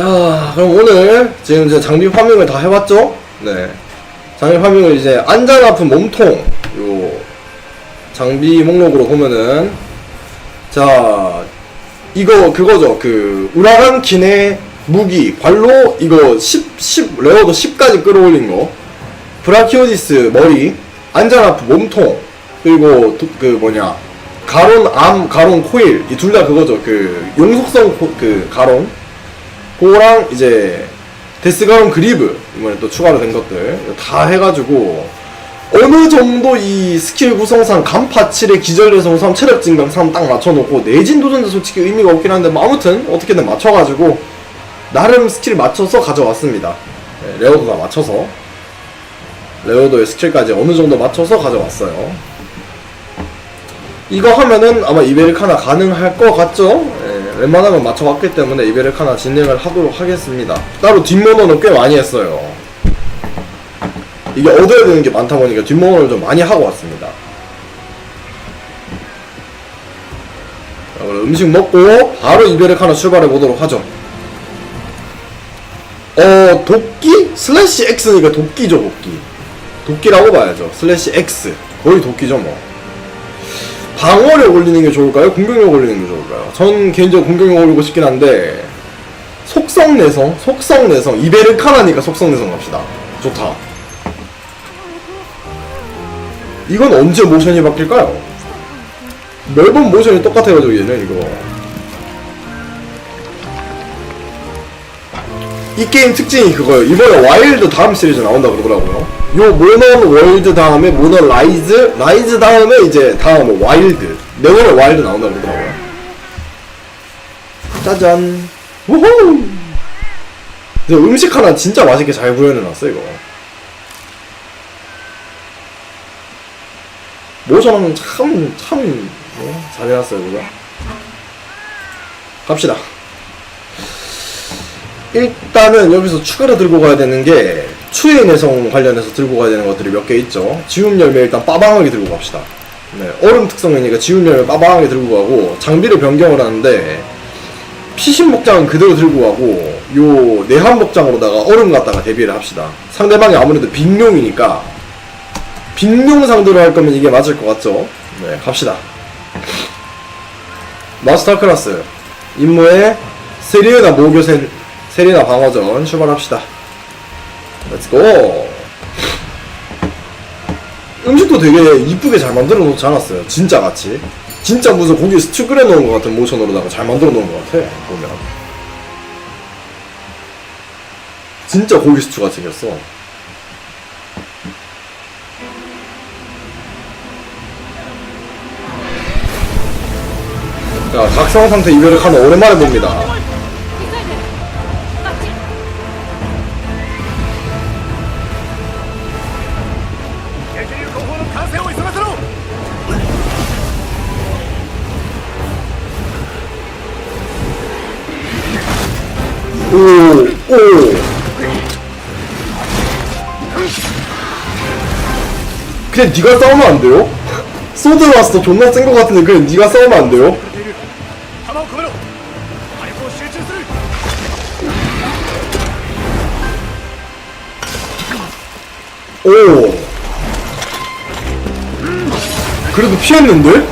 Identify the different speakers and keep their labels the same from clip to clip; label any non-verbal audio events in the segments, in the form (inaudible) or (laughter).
Speaker 1: 자, 그럼 오늘 지금 이제 장비 파밍을 다 해봤죠? 네. 장비 파밍을 이제 안전 아픈 몸통 요 장비 목록으로 보면은 자 이거 그거죠. 그 우라간 킨의 무기 관로 이거 10, 10 레어도 10까지 끌어올린 거. 브라키오디스 머리 안전 아픈 몸통 그리고 도- 그 뭐냐 가론 암 가론 코일. 이 둘 다 그거죠. 그 용속성 코- 그 가론 그거랑 이제 데스가론 그리브 이번에 또 추가로 된 것들 다 해가지고 어느 정도 이 스킬 구성상 간파 7에 기절 3 체력 증강 3딱 맞춰놓고 내진 도전자 솔직히 의미가 없긴 한데 뭐 아무튼 어떻게든 맞춰가지고 나름 스킬 맞춰서 가져왔습니다. 네, 레오도가 맞춰서. 레오도의 스킬까지 어느 정도 맞춰서 가져왔어요. 이거 하면은 아마 이베리카나 가능할 것 같죠? 예, 웬만하면 맞춰봤기 때문에 이베리카나 진행을 하도록 하겠습니다. 따로 뒷모노는 꽤 많이 했어요. 이게 얻어야 되는 게 많다 보니까 뒷모노를 좀 많이 하고 왔습니다. 자, 그럼 음식 먹고 바로 이베리카나 출발해 보도록 하죠. 어, 도끼? 슬래시 X니까 도끼죠, 도끼. 도끼라고 봐야죠. 슬래시 X. 거의 도끼죠, 뭐. 방어력 올리는 게 좋을까요? 공격력 올리는 게 좋을까요? 전 개인적으로 공격력 올리고 싶긴 한데 속성 내성, 속성 내성 이베르카나니까 속성 내성 갑시다. 좋다. 이건 언제 모션이 바뀔까요? 매번 모션이 똑같아가지고 얘는 이거 이 게임 특징이 그거예요. 이번에 와일드 다음 시리즈 나온다 그러더라고요. 요 모넌 월드 다음에 모넌 라이즈, 라이즈 다음에 이제 다음 와일드. 내년에 와일드 나온다 그러더라고요. 짜잔. 근데 음식 하나 진짜 맛있게 잘 구현해놨어 이거. 모션은 참, 참, 네, 잘해놨어요, 그죠? 갑시다. 일단은 여기서 추가로 들고 가야 되는 게 추의 내성 관련해서 들고 가야 되는 것들이 몇 개 있죠. 지움 열매 일단 빠방하게 들고 갑시다. 네, 얼음 특성이니까 지움 열매 빠방하게 들고 가고 장비를 변경을 하는데 피신 목장은 그대로 들고 가고 요 내한 목장으로다가 얼음 갖다가 대비를 합시다. 상대방이 아무래도 빅룡이니까 빅룡 상대로 할 거면 이게 맞을 것 같죠? 네, 갑시다. 마스터 클래스 임무에 세리에나 모교센 세리나 방어전 출발합시다. 렛츠고! 음식도 되게 이쁘게 잘 만들어 놓지 않았어요. 진짜 같이. 진짜 무슨 고기 스튜 끓여 놓은 것 같은 모션으로다가 잘 만들어 놓은 것 같아. 보면. 진짜 고기 스튜 같이 생겼어. 자, 각성 상태 이별을 하는 오랜만에 봅니다. 오, 오. 그냥 네가 싸우면 안 돼요? 소드 왔어 존나 센 거 같은데 그냥 네가 싸우면 안 돼요? 오 그래도 피했는데?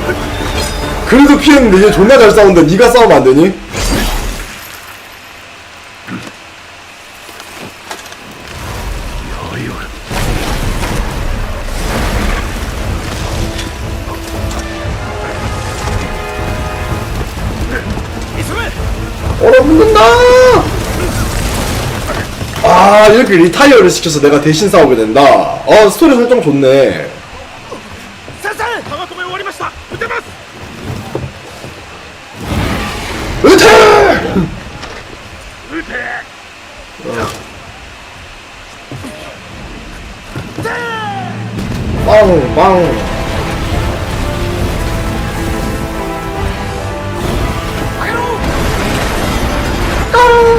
Speaker 1: 그래도 피했는데 이제 존나 잘 싸운데 네가 싸우면 안 되니? 아, 이렇게 리타이어를 시켜서 내가 대신 싸우게 된다. 어, 스토리 설정 좋네. 으태! 빵, 빵.
Speaker 2: 빵!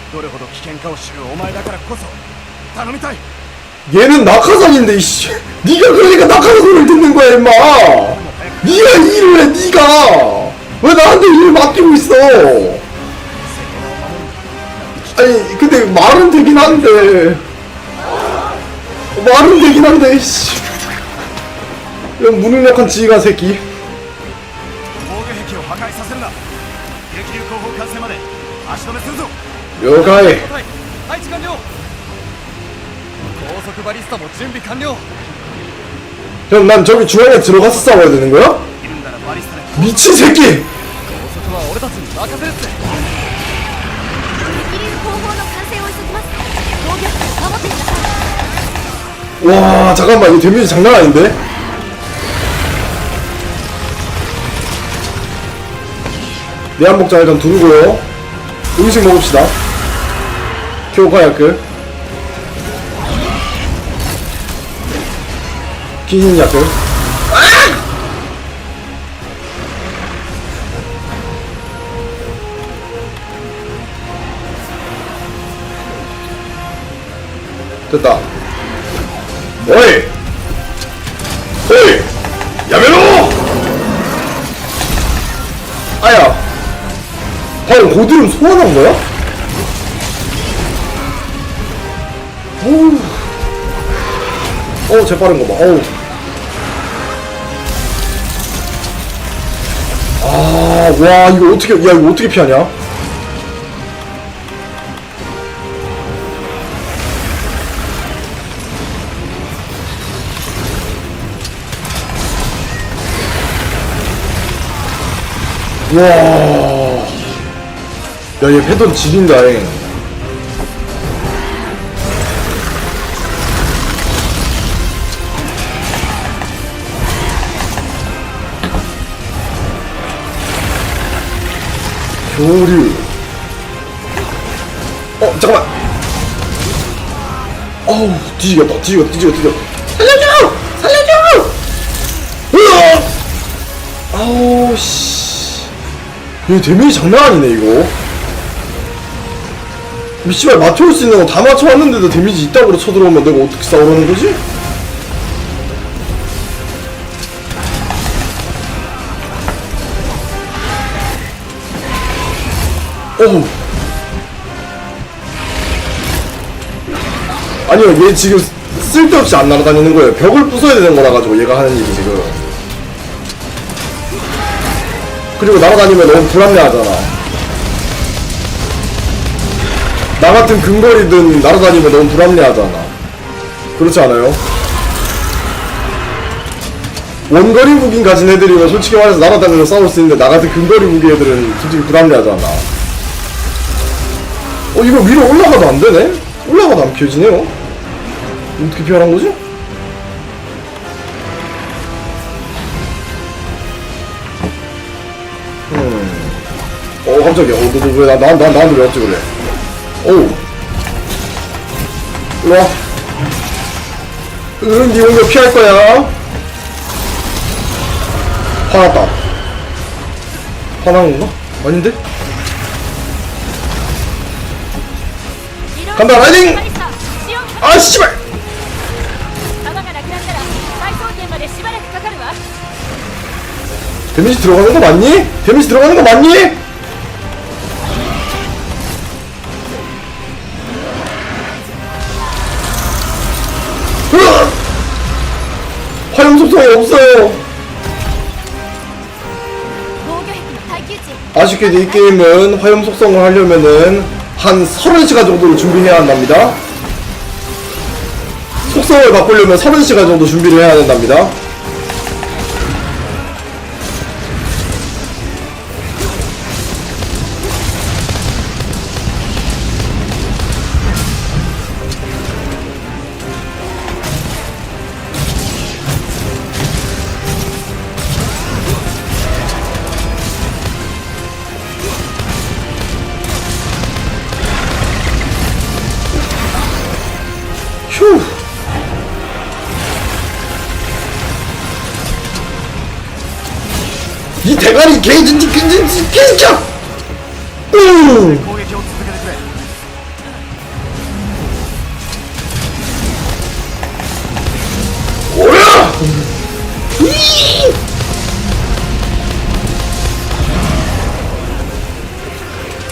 Speaker 2: どれほど危険かを知るお前だからこそ頼みたい
Speaker 1: 얘는 낙하산인데 이씨 네가 그러니까 낙하산 소리를 듣는 거야 임마 네가 일을 해 네가 왜 나한테 일을 맡기고 있어 아니 근데 말은 되긴 한데 말은 되긴 한데 씨 이런 무능력한 지휘관 새끼
Speaker 2: 防御壁を破壊させるな
Speaker 1: 여가에
Speaker 2: 配置完了高速バリスタも準備完了
Speaker 1: 형 난 저기 중앙에 들어가서 싸워야 되는 거야?
Speaker 2: いるんならバリスタで
Speaker 1: 미친 새끼
Speaker 2: 高速は俺たちに任せるって
Speaker 3: 激流後方の完成を急ぎます防御壁を守ってください
Speaker 1: 와 잠깐만 이거 데미지 장난 아닌데? 내한복장 일단 두르고요 음식 먹읍시다 기신야크 됐다 어이! 어이! 야메로! 아야! 방금 고드름 소환한 거야? 어우, 재빠른 거 봐, 어우. 아, 와, 이거 어떻게, 야, 이거 어떻게 피하냐? 와. 야, 얘 패턴 지린다, 잉. 교류. 어, 잠깐만. 어우, 뒤지겠다, 뒤지겠다, 뒤지겠다, 뒤지겠다. 살려줘! 살려줘! 으악! 아우, 씨. 얘 데미지 장난 아니네, 이거. 미씨발 맞춰올 수 있는 거 다 맞춰왔는데도 데미지 이따구로 쳐들어오면 내가 어떻게 싸우라는 거지? 어우. 아니요, 얘 지금 쓸데없이 안 날아다니는 거예요. 벽을 부숴야 되는 거라 가지고 얘가 하는 일이 지금. 그리고 날아다니면 너무 불합리하잖아. 나 같은 근거리든 날아다니면 너무 불합리하잖아. 그렇지 않아요? 원거리 무기인 가진 애들이면 솔직히 말해서 날아다니면서 싸울 수 있는데 나 같은 근거리 무기 애들은 솔직히 불합리하잖아. 어 이거 위로 올라가도 안 되네? 올라가도 안 펴지네요? 어떻게 변한 거지? 음. 어 깜짝이야. 어, 너, 너, 왜, 나, 나, 나, 나한테 왜 어찌 그래? 어우. 일로 와. 응, 니 공격 피할 거야. 화났다. 화난 건가? 아닌데? 간다 라이딩! 아 씨발! 데미지 들어가는 거 맞니? 데미지 들어가는 거 맞니? 화염소통 없어요. 아쉽게도 이 게임은 화염 속성을 하려면은 한 30시간 정도를 준비해야 한답니다. 속성을 바꾸려면 30시간 정도 준비를 해야 된답니다. 대가리 개진지 긴진지
Speaker 2: 개진짜 오!
Speaker 1: 오라!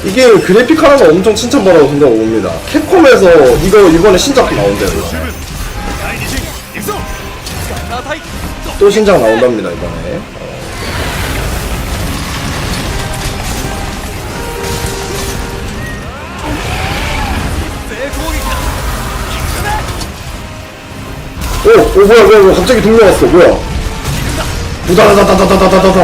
Speaker 1: 이게 그래픽 하나가 엄청 칭찬받아서 굉장히 옵니다. 캡콤에서 이거 이번에 신작도 나온대요. 또 신작 나온답니다 이번에. 오, 오 뭐야 뭐야 뭐야 갑자기 돌려왔어 뭐야. 우다다다다다다다다다.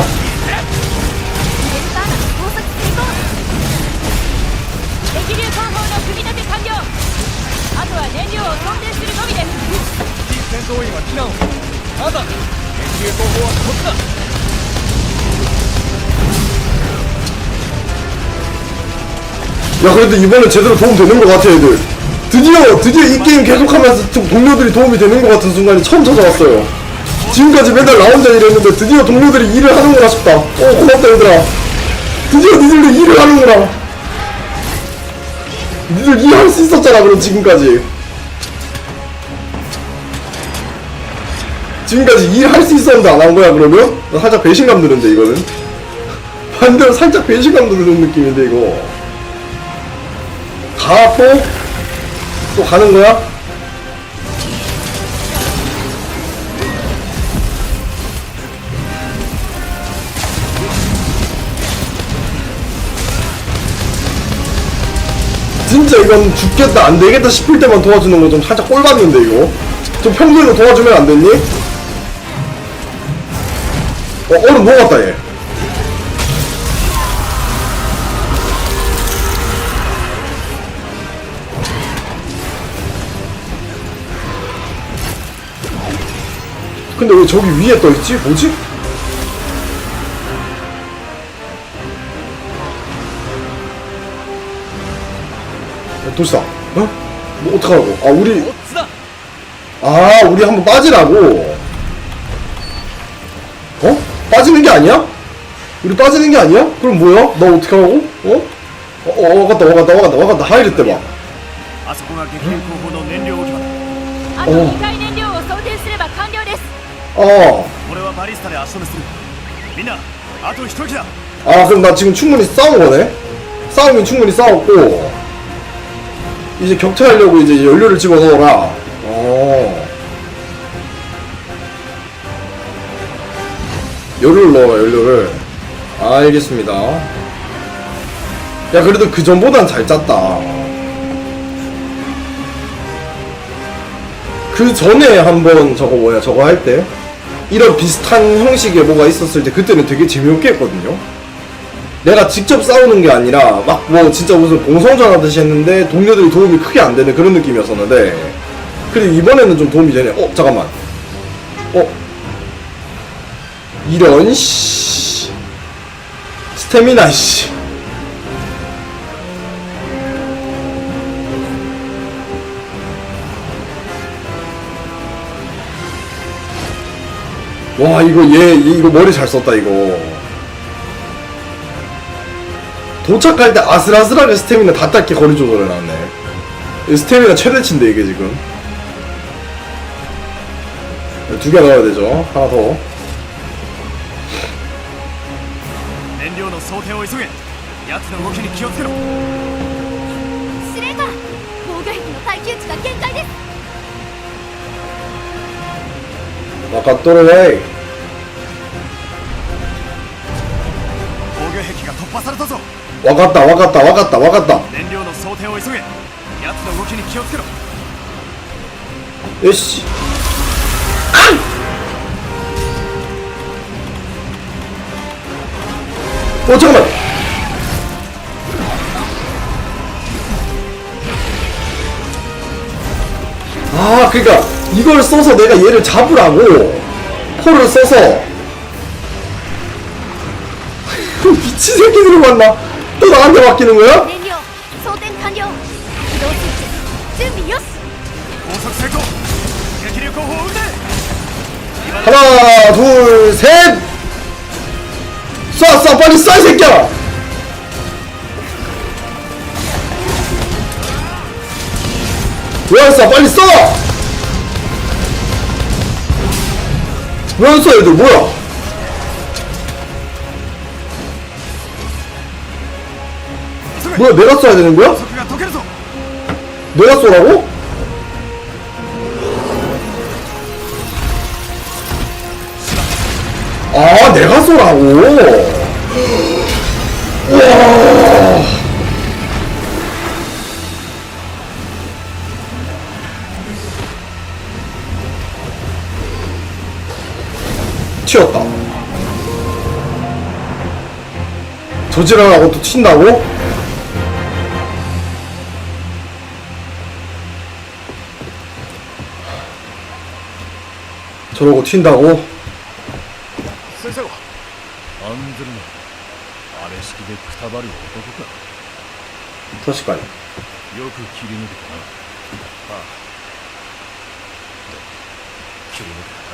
Speaker 1: 야 그래도 이번에 제대로 도움 되는 것 같아 애들. 드디어 드디어 이 게임 계속하면서 좀 동료들이 도움이 되는 것 같은 순간이 처음 찾아왔어요. 지금까지 맨날 나 혼자 일했는데 드디어 동료들이 일을 하는구나 싶다. 어 고맙다 얘들아. 드디어 니들도 일을 하는구나. 니들 일할 수 있었잖아 그럼 지금까지. 지금까지 일할 수 있었는데 안 한 거야 그러면? 나 살짝 배신감 드는데 이거는. 반대로 살짝 배신감 드는 느낌인데 이거. 가 또? 또 가는 거야? 진짜 이건 죽겠다 안 되겠다 싶을 때만 도와주는 거 좀 살짝 꼴봤는데 이거 좀 평소에도 도와주면 안 됐니? 어 얼음 녹았다 얘 근데 왜 저기 위에 떠있지? 뭐지? 도시다 어? 뭐 어떡하라고 아 우리 아 우리 한번 빠지라고 어? 빠지는 게 아니야? 우리 빠지는 게 아니야? 그럼 뭐야? 나 어떻게 하고? 어? 어, 어, 어 와갔다, 와갔다, 와갔다, 와갔다, 하이를 때봐.
Speaker 2: 어. そこが激流攻砲の燃料置き場だ
Speaker 3: あと2回燃料を装填すれば完了です
Speaker 1: 아,
Speaker 2: 俺はバリスタで足止めするみんなあと一息だ
Speaker 1: 아 그럼 나 지금 충분히 싸운 거네? 싸우면 충분히 싸웠고 이제 격퇴하려고 이제 연료를 집어넣어라 어 연료를 넣어라 연료를 알겠습니다 야 그래도 그 전보단 잘 짰다 그 전에 한번 저거 뭐야 저거 할 때 이런 비슷한 형식의 뭐가 있었을 때 그때는 되게 재미없게 했거든요. 내가 직접 싸우는 게 아니라 막 뭐 진짜 무슨 공성전 하듯이 했는데 동료들이 도움이 크게 안 되는 그런 느낌이었었는데 그래도 이번에는 좀 도움이 되네. 어 잠깐만. 어? 이런 씨. 스태미나 씨 와 이거 얘, 얘 이거 머리 잘 썼다 이거. 도착할 때 아슬아슬하게 스태미나 다 닦게 거리 조절해 놨네. 이 스태미나 최대치인데 이게 지금. 두 개 넣어야 되죠. 하나 더
Speaker 2: 分かっと
Speaker 3: るわい。防御壁が
Speaker 2: 突破されたぞ。
Speaker 1: 分かった分かった分かった分かった。
Speaker 2: 燃料のを急げ。奴の動きに気をつけろ。
Speaker 1: よし。あおちょああ、食 이걸 써서 내가 얘를 잡으라고. 포를 써서. (laughs) 미친 새끼들을 만나? 또 나한테 맡기는 거야? 하나 둘셋! 쏴 쏴 빨리 쏴 새끼야! 왜 쏴? 빨리 쏴! 뭐야 써 얘들 뭐야 뭐야 내가 써야 되는 거야? 내가 쏘라고? 아 내가 쏘라고 우와 튀었다. 저지랄하고 또 튄다고? 저러고 튄다고?
Speaker 2: 先生は案ずるなあれ式でくたばる男か
Speaker 1: 確かに
Speaker 2: よく切り抜けたなああ切り抜けた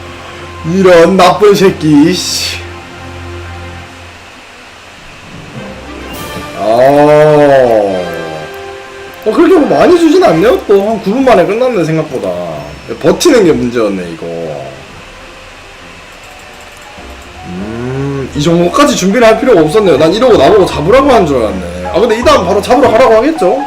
Speaker 1: 이런 나쁜 새끼 씨. 아. 어, 그렇게 뭐 많이 주진 않네요 또. 한 9분 만에 끝났네 생각보다. 버티는 게 문제였네 이거. 음 이 정도까지 준비를 할 필요가 없었네요. 난 이러고 나보고 잡으라고 한 줄 알았네. 아 근데 이 다음 바로 잡으러 가라고 하겠죠